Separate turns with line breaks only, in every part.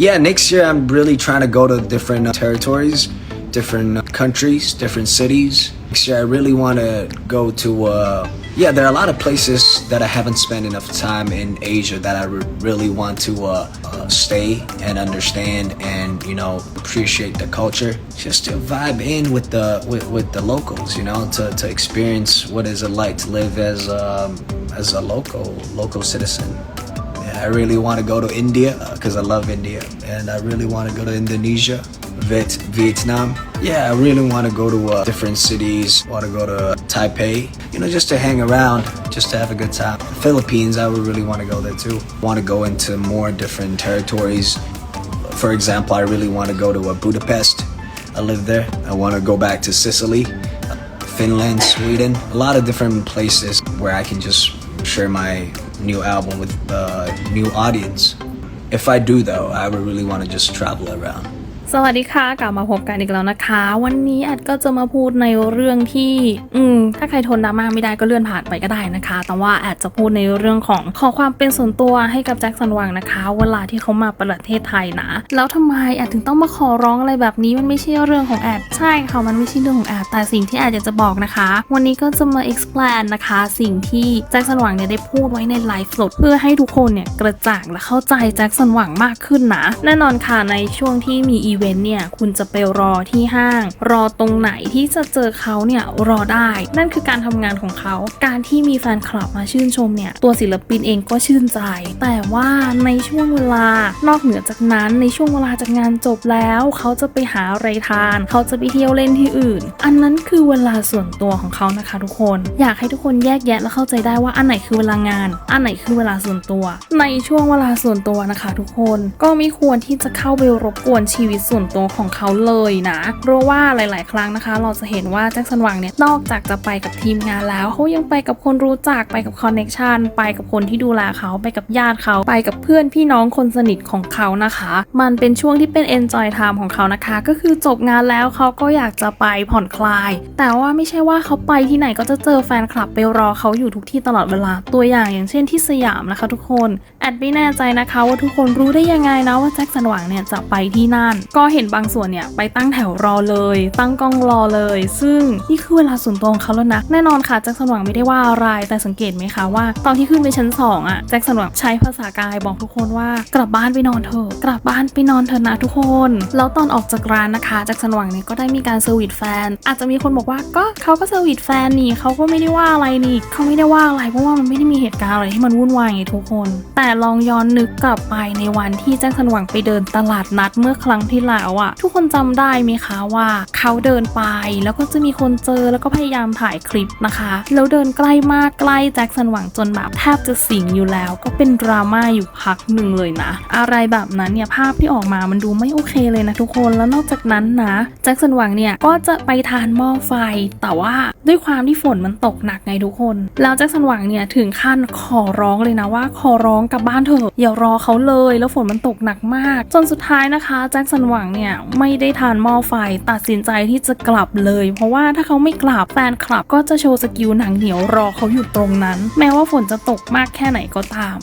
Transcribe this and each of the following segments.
yeah, next year I'm really trying to go to different uh, territories, different uh, countries, different cities. Next year I really want to go to, uh, yeah, there are a lot of places that I haven't spent enough time in Asia that I re- really want to uh, uh, stay and understand and, you know, appreciate the culture. Just to vibe in with the, with, with the locals, you know, to, to experience what is it like to live as, um, as a local, local citizen. I really want to go to India because I love India, and I really want to go to Indonesia, Viet, Vietnam. Yeah, I really want to go to uh, different cities. Want to go to Taipei, you know, just to hang around, just to have a good time. Philippines, I would really want to go there too. Want to go into more different territories. For example, I really want to go to uh, Budapest. I live there. I want to go back to Sicily, Finland, Sweden, a lot of different places where I can just share my new album with a new audience. If I do though, I would really want to just travel around.
สวัสดีค่ะ กลับมาพบกันอีกแล้วนะคะ วันนี้อัดก็จะมาพูดในเรื่องที่ อืม ถ้าใครทนดราม่าไม่ได้ก็เลื่อนผ่านไปก็ได้นะคะ แต่ว่าอาจจะพูดในเรื่องของขอความเป็นส่วนตัวให้กับแจ็คสันวังนะคะ เวลาที่เขามาประเทศไทยนะ แล้วทำไมแอดถึงต้องมาขอร้องอะไรแบบนี้มันไม่ใช่เรื่องของแอดใช่ค่ะมันไม่ใช่เรื่องของแอดแต่สิ่งที่แอดอยากจะบอกนะคะ วันนี้ก็จะมา explain นะคะ สิ่งที่แจ็คสันวังเนี่ยได้พูดไว้ในไลฟ์สดเพื่อให้ทุกคนเนี่ยกระจ่างและเข้าใจแจ็คสันวังมากขึ้นนะแน่นอนค่ะในช่วงที่มีอีเวนต์เนี่ยคุณจะไปรอที่ห้าง รอตรงไหนที่จะเจอเขาเนี่ยรอได้ นั่นคือการทำงานของเขา การที่มีแฟนคลับมาชื่นชมเนี่ยตัวศิลปินเองก็ชื่นใจ แต่ว่าในช่วงเวลานอกเหนือจากนั้นในช่วงเวลาจากงานจบแล้ว เขาจะไปหาอะไรทาน เขาจะไปเที่ยวเล่นที่อื่น อันนั้นคือเวลาส่วนตัวของเขานะคะ ทุกคน อยากให้ทุกคนแยกแยะและเข้าใจได้ว่าอันไหนคือเวลางาน อันไหนคือเวลาส่วนตัว ในช่วงเวลาส่วนตัวนะคะ ทุกคนก็ไม่ควรที่จะเข้าไปรบกวนชีวิตส่วนตัวของเขาเลยนะ เพราะว่าหลาย ๆ ครั้งนะคะ เราจะเห็นว่าแจ็คสันหวังเนี่ยนอกจากจะไปกับทีมงานแล้วเขายังไปกับคนรู้จักไปกับคอนเน็ชันไปกับคนที่ดูแลเขาไปกับญาติเขาไปกับเพื่อนพี่น้องคนสนิทของเขานะคะ มันเป็นช่วงที่เป็น enjoy time ของเขานะคะ ก็คือจบงานแล้วเขาก็อยากจะไปผ่อนคลาย แต่ว่าไม่ใช่ว่าเขาไปที่ไหนก็จะเจอแฟนคลับไปรอเขาอยู่ทุกที่ตลอดเวลาตัวอย่างอย่างเช่นที่สยามนะคะทุกคนแอดไม่แน่ใจนะคะว่าทุกคนรู้ได้ยังไงนะว่าแจ็คสันหวังเนี่ยจะไปที่นั่นกเห็นบางส่วนเนี่ยไปตั้งแถวรอเลย ตั้งกล้องรอเลย ซึ่งนี่คือเวลาส่วนตัวของเขาแล้วนะแน่นอนค่ะแจ็คสันหวังไม่ได้ว่าอะไรแต่สังเกตไหมคะว่า ตอนที่ขึ้นไปชั้นสองอะแจ็คสันหวังใช้ภาษากายบอกทุกคนว่ากลับบ้านไปนอนเถอะกลับบ้านไปนอนเถอะนะทุกคน แล้วตอนออกจากร้านนะคะแจ็คสันหวังเนี่ยก็ได้มีการเซอร์วิสแฟน อาจจะมีคนบอกว่าก็เขาก็เซอร์วิสแฟนนี่เขาก็ไม่ได้ว่าอะไรนี่เขาไม่ได้ว่าอะไรเพราะว่ามันไม่ได้มีเหตุการณ์อะไรที่มันวุ่นวายไงทุกคน แต่ลองย้อนนึกกลับไปในวันที่แจ็คสันหวังไปเดินตลาดนัดเมื่อครั้งที่แล้วอะทุกคนจำได้ไหมคะว่า เขาเดินไปแล้วก็จะมีคนเจอแล้วก็พยายามถ่ายคลิปนะคะ แล้วเดินใกล้มากใกล้แจ็คสันหวังจนแบบแทบจะสิงอยู่แล้ว ก็เป็นดราม่าอยู่พักหนึ่งเลยนะ อะไรแบบนั้นเนี่ยภาพที่ออกมามันดูไม่โอเคเลยนะทุกคนแล้วนอกจากนั้นนะแจ็คสันหวังเนี่ยก็จะไปทานหม้อไฟแต่ว่าด้วยความที่ฝนมันตกหนักไงทุกคน แล้วแจ็คสันหวังเนี่ยถึงขั้นขอร้องเลยนะว่าขอร้องกลับบ้านเถอะอย่ารอเขาเลย แล้วฝนมันตกหนักมาก จนสุดท้ายนะคะแจ็คสันหวังเนี่ยไม่ได้ทานหม้อไฟตัดสินใจที่จะกลับเลย เพราะว่าถ้าเขาไม่กลับแฟนคลับก็จะโชว์สกิลหนังเหนียวรอเขาอยู่ตรงนั้น แม้ว่าฝนจะตกมากแค่ไหนก็ตาม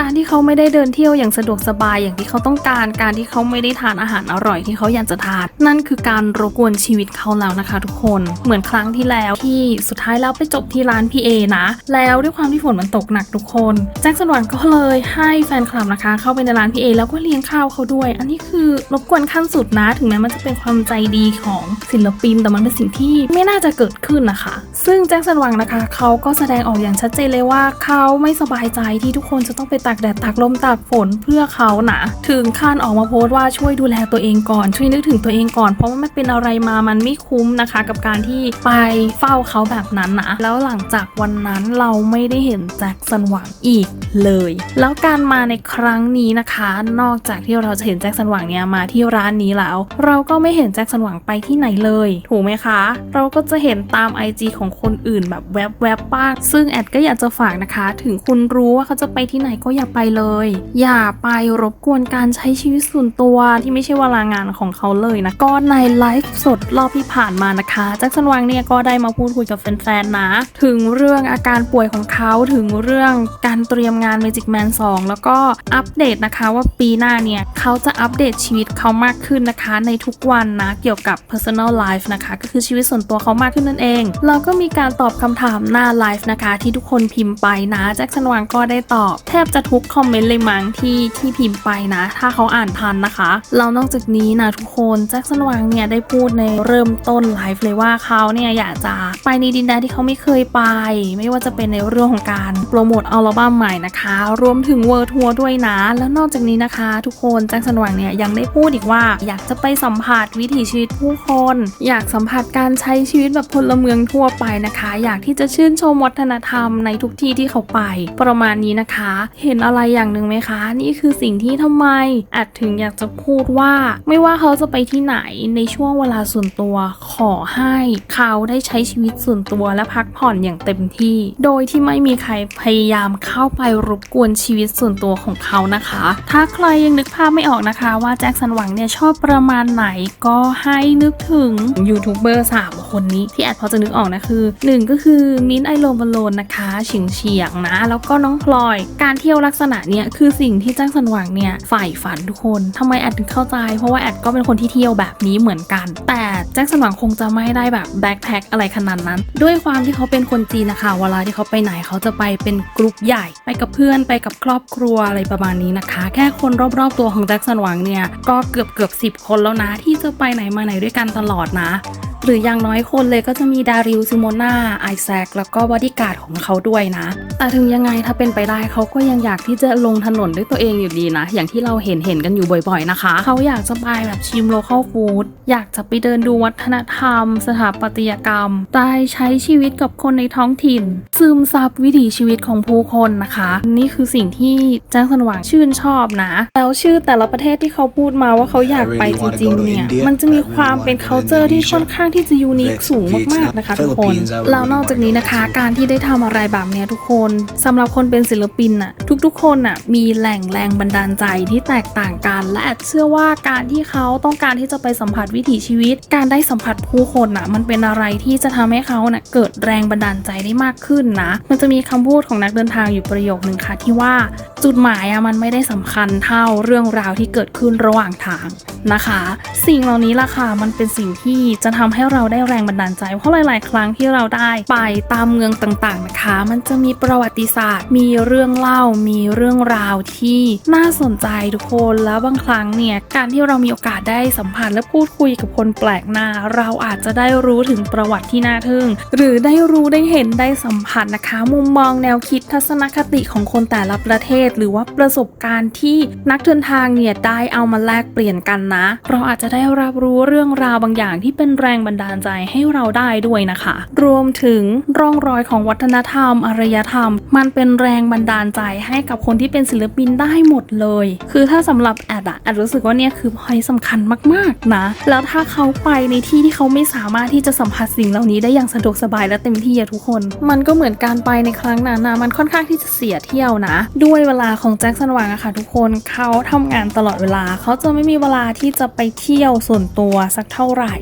การที่เขาไม่ได้เดินเที่ยวอย่างสะดวกสบายอย่างที่เขาต้องการ การที่เขาไม่ได้ทานอาหารอร่อยที่เขาอยากจะทาน นั่นคือการรบกวนชีวิตเขาแล้วนะคะ ทุกคน เหมือนครั้งที่แล้วที่สุดท้ายแล้วไปจบที่ร้านพี่เอนะ แล้วด้วยความที่ฝนมันตกหนักทุกคน แจ็คสันหวังก็เลยให้แฟนคลับนะคะ เข้าไปในร้านพี่เอแล้วก็เลี้ยงข้าวเขาด้วย อันนี้คือรบกวนขั้นสุดนะ ถึงแม้มันจะเป็นความใจดีของศิลปิน แต่มันเป็นสิ่งที่ไม่น่าจะเกิดขึ้นนะคะ ซึ่งแจ็คสันหวังนะคะ เขาก็แสดงออกอย่างชัดเจนเลยว่าเขาไม่สบายใจที่ทุกคนจะต้องไปตากแดดตากลมตากฝนเพื่อเขานะถึงขั้นออกมาโพสต์ว่าช่วยดูแลตัวเองก่อนช่วยนึกถึงตัวเองก่อน เพราะว่ามันเป็นอะไรมามันไม่คุ้มนะคะ กับการที่ไปเฝ้าเขาแบบนั้นนะแล้วหลังจากวันนั้นเราไม่ได้เห็นแจ็คสันหวังอีกเลย แล้วการมาในครั้งนี้นะคะ นอกจากที่เราจะเห็นแจ็คสันหวังเนี่ยมาที่ร้านนี้แล้ว เราก็ไม่เห็นแจ็คสันหวังไปที่ไหนเลย ถูกไหมคะ เราก็จะเห็นตาม IG ของคนอื่นแบบแวบๆบ้างซึ่งแอดก็อยากจะฝากนะคะ ถึงคุณรู้ว่าเขาจะไปที่ไหนก็อย่าไปเลย อย่าไปรบกวนการใช้ชีวิตส่วนตัวที่ไม่ใช่เวลางานของเขาเลยนะ ก็ในไลฟ์สดรอบที่ผ่านมานะคะแจ็คสันวังเนี่ยก็ได้มาพูดคุยกับแฟนๆนะ ถึงเรื่องอาการป่วยของเขาถึงเรื่องการเตรียมงาน Magic Man 2 แล้วก็อัปเดตนะคะว่าปีหน้าเนี่ยเขาจะอัปเดตชีวิตเขามากขึ้นนะคะ ในทุกวันนะเกี่ยวกับ personal life นะคะก็คือชีวิตส่วนตัวเขามากขึ้นนั่นเองแล้วก็มีการตอบคำถามหน้าไลฟ์นะคะที่ทุกคนพิมพ์ไปนะแจ็คสันวังก็ได้ตอบ แทบจะทุกคอมเมนต์เลยมั้งที่ที่พิมพ์ไปนะ ถ้าเขาอ่านทันนะคะแล้วนอกจากนี้นะทุกคนแจ็คสันหวังเนี่ยได้พูดในเริ่มต้นไลฟ์เลยว่าเขาเนี่ยอยากจะไปในดินแดนที่เขาไม่เคยไป ไม่ว่าจะเป็นในเรื่องของการโปรโมทอัลบั้มใหม่นะคะ รวมถึงเวิร์ทัวร์ด้วยนะ แล้วนอกจากนี้นะคะ ทุกคนแจ็คสันหวังเนี่ยยังได้พูดอีกว่า อยากจะไปสัมผัสวิถีชีวิตผู้คน อยากสัมผัสการใช้ชีวิตแบบพลเมืองทั่วไปนะคะ อยากที่จะชื่นชมวัฒนธรรมในทุกที่ที่เขาไปประมาณนี้นะคะ เห็็นอะไรอย่างหนึ่งไหมคะ นี่คือสิ่งที่ทำไมอาจถึงอยากจะพูดว่า ไม่ว่าเขาจะไปที่ไหนในช่วงเวลาส่วนตัวขอให้เขาได้ใช้ชีวิตส่วนตัวและพักผ่อนอย่างเต็มที่ โดยที่ไม่มีใครพยายามเข้าไปรบกวนชีวิตส่วนตัวของเขานะคะ ถ้าใครยังนึกภาพไม่ออกนะคะ ว่าแจ็คสันหวังเนี่ยชอบประมาณไหนก็ให้นึกถึงยูทูบเบอร์สามคนนี้ที่แอดพอจะนึกออกนะคือหนึ่งก็คือมิ้นไอโลบอลโลนนะคะเฉียงเฉียงนะ แล้วก็น้องพลอย การเที่ยวลักษณะเนี่ยคือสิ่งที่แจ็คสันหวังเนี่ยใฝ่ฝันทุกคนทำไมแอดถึงเข้าใจ เพราะว่าแอดก็เป็นคนที่เที่ยวแบบนี้เหมือนกัน แต่แจ็คสันหวังคงจะไม่ได้แบบแบ็คแพ็คอะไรขนาดนั้น ด้วยความที่เขาเป็นคนจีนนะคะ เวลาที่เขาไปไหนเขาจะไปเป็นกลุ่มใหญ่ ไปกับเพื่อนไปกับครอบครัวอะไรประมาณนี้นะคะ แค่คนรอบๆตัวของแจ็คสันหวังเนี่ยก็เกือบเกือบสิบคนแล้วนะที่จะไปไหนมาไหนด้วยกันตลอดนะ หรืออย่างน้อยคนเลยก็จะมีดาริลซิโมนาไอแซคแล้วก็บอดี้การ์ดของเขาด้วยนะ แต่ถึงยังไงถ้าเป็นไปได้เขาก็ยังอยากที่จะลงถนนด้วยตัวเองอยู่ดีนะ อย่างที่เราเห็นเห็นกันอยู่บ่อยๆนะคะ เขาอยากจะไปแบบชิมโลเคอลฟู้ดอยากจะไปเดินดูวัฒนธรรม สถาปัตยกรรมได้ใช้ชีวิตกับคนในท้องถิ่น ซึมซับวิถีชีวิตของผู้คนนะคะ นี่คือสิ่งที่แจ้งสันหวังชื่นชอบนะ แล้วชื่อแต่ละประเทศที่เขาพูดมาว่าเขาอยากไปจริงๆเนี่ยมันจะมีความเป็น culture ที่ค่อนข้างที่จะยูนิคสูงมากๆนะคะทุกคนแล้วนอกจากนี้นะคะ การที่ได้ทำอะไรแบบเนี้ยทุกคนสำหรับคนเป็นศิลปินน่ะทุกๆ คนน่ะมีแหล่งแรงบันดาลใจที่แตกต่างกัน และแอดเชื่อว่าการที่เขาต้องการที่จะไปสัมผัสวิถีชีวิต การได้สัมผัสผู้คนน่ะมันเป็นอะไรที่จะทำให้เขาน่ะเกิดแรงบันดาลใจได้มากขึ้นนะ มันจะมีคำพูดของนักเดินทางอยู่ประโยคนึงค่ะที่ว่าจุดหมายอะมันไม่ได้สำคัญเท่าเรื่องราวที่เกิดขึ้นระหว่างทางนะคะ สิ่งเหล่านี้ล่ะค่ะมันเป็นสิ่งที่จะทำให้เราได้แรงบันดาลใจ เพราะหลาย ๆ ครั้งที่เราได้ไปตามเมืองต่าง ๆ นะคะ มันจะมีประวัติศาสตร์ มีเรื่องเล่า มีเรื่องราวที่น่าสนใจทุกคน แล้วบางครั้งเนี่ย การที่เรามีโอกาสได้สัมผัสและพูดคุยกับคนแปลกหน้า เราอาจจะได้รู้ถึงประวัติที่น่าทึ่ง หรือได้รู้ได้เห็นได้สัมผัสนะคะ มุมมองแนวคิดทัศนคติของคนแต่ละประเทศ หรือว่าประสบการณ์ที่นักเดินทางเนี่ยได้เอามาแลกเปลี่ยนกันนะ เราอาจจะได้รับรู้เรื่องราวบางอย่างที่เป็นแรงบันดาลใจให้เราได้ด้วยนะคะ รวมถึงร่องรอยของวัฒนธรรม อารยธรรม มันเป็นแรงบันดาลใจให้กับคนที่เป็นศิลปินได้หมดเลย คือถ้าสำหรับแอดอะแอดรู้สึกว่าเนี่ยคือพอยสำคัญมากๆนะ แล้วถ้าเขาไปในที่ที่เขาไม่สามารถที่จะสัมผัสสิ่งเหล่านี้ได้อย่างสะดวกสบายและเต็มที่อะทุกคน มันก็เหมือนการไปในครั้งนั้นนะมันค่อนข้างที่จะเสียเที่ยวนะ ด้วยเวลาของแจ็คสันหวังอะค่ะทุกคนเขาทำงานตลอดเวลา เขาจะไม่มีเวลาที่จะไปเที่ยวส่วนตัวสักเท่าไหร่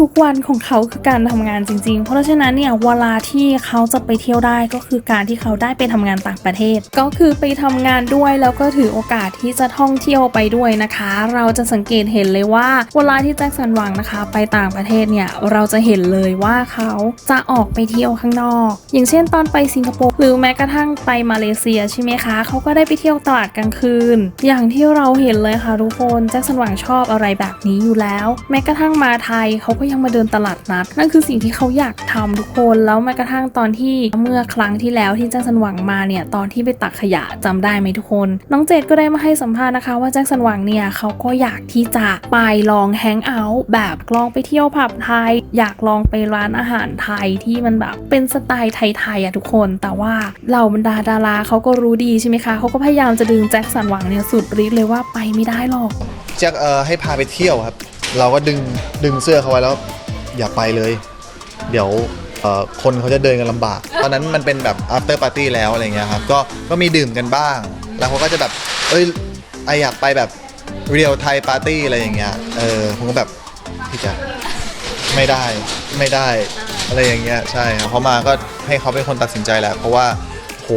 ทุกๆวันของเขาคือการทำงานจริง ๆ เพราะฉะนั้นเนี่ยเวลาที่เขาจะไปเที่ยวได้ก็คือการที่เขาได้ไปทำงานต่างประเทศ ก็คือไปทำงานด้วยแล้วก็ถือโอกาสที่จะท่องเที่ยวไปด้วยนะคะ เราจะสังเกตเห็นเลยว่าเวลาที่แจ็คสันหวังนะคะ ไปต่างประเทศเนี่ยเราจะเห็นเลยว่าเขาจะออกไปเที่ยวข้างนอก อย่างเช่นตอนไปสิงคโปร์หรือแม้กระทั่งไปมาเลเซียใช่ไหมคะเขาก็ได้ไปเที่ยวตลาดกลางคืน อย่างที่เราเห็นเลยค่ะทุกคนแจ็คสันหวังชอบอะไรแบบนี้อยู่แล้ว แม้กระทั่งมาไทยเขาก็ยังมาเดินตลาดนัด นั่นคือสิ่งที่เขาอยากทำทุกคนแล้วแม้กระทั่งตอนที่เมื่อครั้งที่แล้วที่แจ็คสันหวังมาเนี่ยตอนที่ไปตักขยะจำได้ไหมทุกคน น้องเจดก็ได้มาให้สัมภาษณ์นะคะ ว่าแจ็คสันหวังเนี่ยเขาก็อยากที่จะไปลองแฮงเอาท์แบบลองไปเที่ยวผับไทย อยากลองไปร้านอาหารไทยที่มันแบบเป็นสไตล์ไทยๆอะทุกคน แต่ว่าเหล่าบรรดาดาราเขาก็รู้ดีใช่ไหมคะเขาก็พยายามจะดึงแจ็คสันหวังเนี่ยสุดฤทธิ์เลยว่าไปไม่ได้หรอก
แจ็คเอ่อให้พาไปเที่ยวครับ เราก็ดึงดึงเสื้อเขาไว้แล้ว อย่าไปเลย เดี๋ยวเอ่อคนเขาจะเดินกันลำบาก ตอนนั้นมันเป็นแบบ after party แล้วอะไรเงี้ยครับ ก็ก็มีดื่มกันบ้าง แล้วเขาก็จะแบบ เอ้ยไออยากไปแบบเรียลไทยปาร์ตี้อะไรอย่างเงี้ย เออผมก็แบบพี่แจะไม่ได้ไม่ได้อะไรอย่างเงี้ยใช่ครับเขามาก็ให้เขาเป็นคนตัดสินใจแหละเพราะว่าโห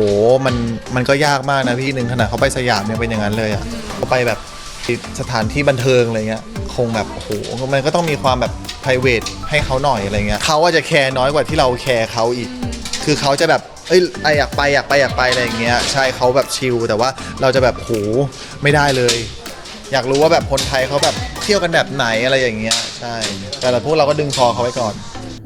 มันมันก็ยากมากนะพี่หนึ่งขนาดเขาไปสยามยังเป็นอย่างนั้นเลยอะเขาไปแบบสถานที่บันเทิงอะไรเงี้ย คงแบบโอ้โหมันก็ต้องมีความแบบ p r i v a t ให้เขาหน่อยอะไรเงี้ยเขาว่าจะแคร์น้อยกว่าที่เราแคร์เขาอีก คือเขาจะแบบเอ้ยไออยากไปอยากไปอยากไปอะไรอย่างเงี้ยใช่เขาแบบชิลแต่ว่าเราจะแบบโหไม่ได้เลย อยากรู้ว่าแบบคนไทยเขาแบบเที่ยวกันแบบไหนอะไรอย่างเงี้ยใช่ แต่เราพวกเราก็ดึงคอเขาไว้ก่อน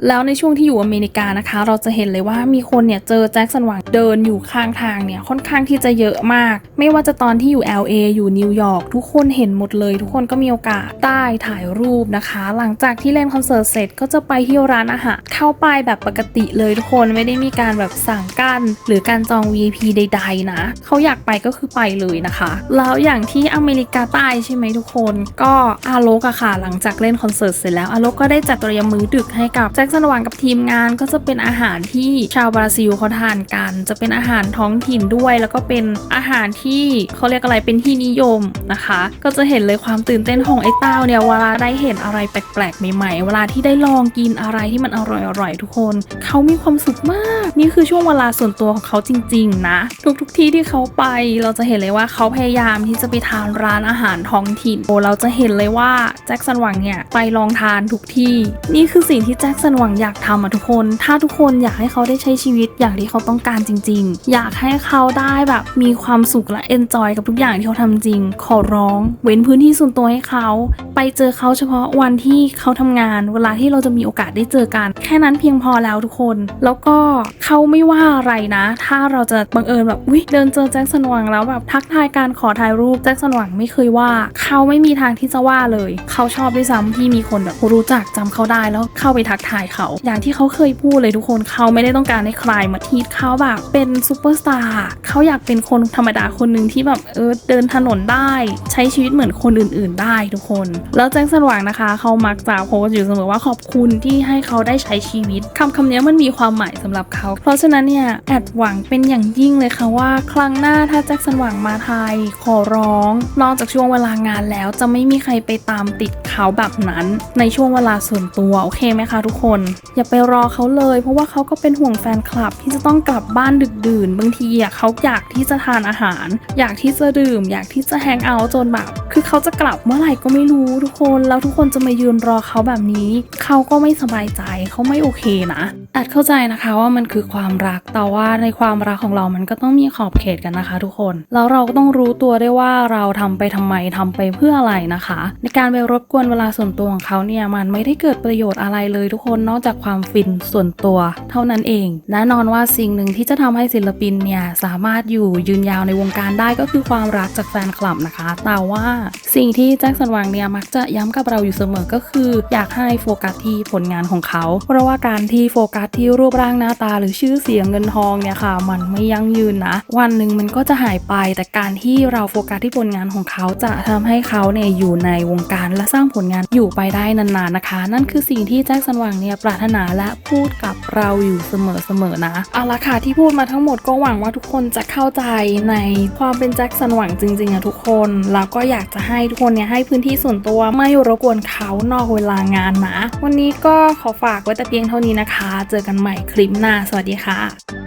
แล้วในช่วงที่อยู่อเมริกานะคะ เราจะเห็นเลยว่ามีคนเนี่ยเจอแจ็คสันหวังเดินอยู่ข้างทางเนี่ยค่อนข้างที่จะเยอะมาก ไม่ว่าจะตอนที่อยู่ LA อยู่นิวยอร์กทุกคนเห็นหมดเลย ทุกคนก็มีโอกาสได้ถ่ายรูปนะคะ หลังจากที่เล่นคอนเสิร์ตเสร็จก็จะไปที่ร้านอาหารเข้าไปแบบปกติเลยทุกคนไม่ได้มีการแบบสั่งกั้นหรือการจอง VIP ใด ๆ นะเขาอยากไปก็คือไปเลยนะคะ แล้วอย่างที่อเมริกาใต้ใช่ไหมทุกคน ก็อาโลกอะค่ะ หลังจากเล่นคอนเสิร์ตเสร็จแล้วอาโลกก็ได้จัดเตรียมมื้อดึกให้กับแจ็คสันหวังกับทีมงานก็จะเป็นอาหารที่ชาวบราซิลเขาทานกัน จะเป็นอาหารท้องถิ่นด้วย แล้วก็เป็นอาหารที่เขาเรียกอะไรเป็นที่นิยมนะคะ ก็จะเห็นเลยความตื่นเต้นของไอ้เต้าเนี่ยเวลาได้เห็นอะไรแปลกๆใหม่ๆเวลาที่ได้ลองกินอะไรที่มันอร่อยๆทุกคนเขามีความสุขมาก นี่คือช่วงเวลาส่วนตัวของเขาจริง ๆ นะ ทุกๆที่ที่เขาไปเราจะเห็นเลยว่าเขาพยายามที่จะไปทานร้านอาหารท้องถิ่นโอ้เราจะเห็นเลยว่าแจ็คสันหวังเนี่ยไปลองทานทุกที่ นี่คือสิ่งที่แจ็คสันหวังอยากทำอะทุกคน ถ้าทุกคนอยากให้เขาได้ใช้ชีวิตอย่างที่เขาต้องการจริง ๆ อยากให้เขาได้แบบมีความสุขและเอนจอยกับทุกอย่างที่เขาทำจริง ขอร้อง เว้นพื้นที่ส่วนตัวให้เขา ไปเจอเขาเฉพาะวันที่เขาทำงาน เวลาที่เราจะมีโอกาสได้เจอกัน แค่นั้นเพียงพอแล้วทุกคน แล้วก็เขาไม่ว่าอะไรนะ ถ้าเราจะบังเอิญแบบวิเดินเจอแจ็คสันหวังแล้วแบบทักทายการขอถ่ายรูปแจ็คสันหวังไม่เคยว่า เขาไม่มีทางที่จะว่าเลย เขาชอบด้วยซ้ำที่มีคนแบบรู้จักจำเขาได้แล้วเข้าไปทักทายเขา อย่างที่เขาเคยพูดเลยทุกคนเขาไม่ได้ต้องการให้ใครมาทีดเขาแบบเป็นซูเปอร์สตาร์เขาอยากเป็นคนธรรมดาคนหนึ่งที่แบบเออเดินถนนได้ ใช้ชีวิตเหมือนคนอื่น ๆ ได้ทุกคน แล้วแจ็คสันหวังนะคะเขามักจะโพสต์อยู่เสมอว่าขอบคุณที่ให้เขาได้ใช้ชีวิตคำคำนี้มันมีความหมายสำหรับเขา เพราะฉะนั้นเนี่ยแอดหวังเป็นอย่างยิ่งเลยค่ะว่า ครั้งหน้าถ้าแจ็คสันหวังมาไทย ขอร้อง นอกจากช่วงเวลางานแล้วจะไม่มีใครไปตามติดเขาแบบนั้น ในช่วงเวลาส่วนตัว โอเคไหมคะทุกคนอย่าไปรอเขาเลย เพราะว่าเขาก็เป็นห่วงแฟนคลับที่จะต้องกลับบ้านดึกดื่น บางทีอะเขาอยากที่จะทานอาหาร อยากที่จะดื่ม อยากที่จะแฮงเอาท์จนแบบคือเขาจะกลับเมื่อไหร่ก็ไม่รู้ทุกคน แล้วทุกคนจะมายืนรอเขาแบบนี้ เขาก็ไม่สบายใจเขาไม่โอเคนะแอดเข้าใจนะคะว่ามันคือความรักแต่ว่าในความรักของเรามันก็ต้องมีขอบเขตกันนะคะ ทุกคนแล้วเราก็ต้องรู้ตัวได้วยว่าเราทำไปทำไมทำไปเพื่ออะไรนะคะ ในการไปรบกวนเวลาส่วนตัวของเขาเนี่ยมันไม่ได้เกิดประโยชน์อะไรเลยทุกคนนอกจากความฟินส่วนตัว เท่านั้นเองแน่นอนว่าสิ่งหนึ่งที่จะทำให้ศิลปินเนี่ยสามารถอยู่ยืนยาวในวงการได้ก็คือความรักจากแฟนคลับนะคะ แต่ว่าสิ่งที่แจ็คสันหวังเนี่ยมักจะย้ำกับเราอยู่เสมอก็คือ อยากให้โฟกัสที่ผลงานของเขา เพราะว่าการที่โฟกัสที่รูปร่างหน้าตาหรือชื่อเสียงเงินทองเนี่ยค่ะ มันไม่ยั่งยืนนะ วันหนึ่งมันก็จะหายไป แต่การที่เราโฟกัสที่ผลงานของเขาจะทำให้เขาเนี่ยอยู่ในวงการและสร้างผลงานอยู่ไปได้นานๆนะคะ นั่นคือสิ่งที่แจ็คสันหวังเนี่ยยปรารถนาและพูดกับเราอยู่เสมอๆนะเอาละค่ะที่พูดมาทั้งหมดก็หวังว่าทุกคนจะเข้าใจในความเป็นแจ็คสันหวังจริงๆอะทุกคนแล้วก็อยากจะให้ทุกคนเนี่ยให้พื้นที่ส่วนตัวไม่รบกวนเขานอกเวลางานนะ วันนี้ก็ขอฝากไว้แต่เพียงเท่านี้นะคะ เจอกันใหม่คลิปหน้า สวัสดีค่ะ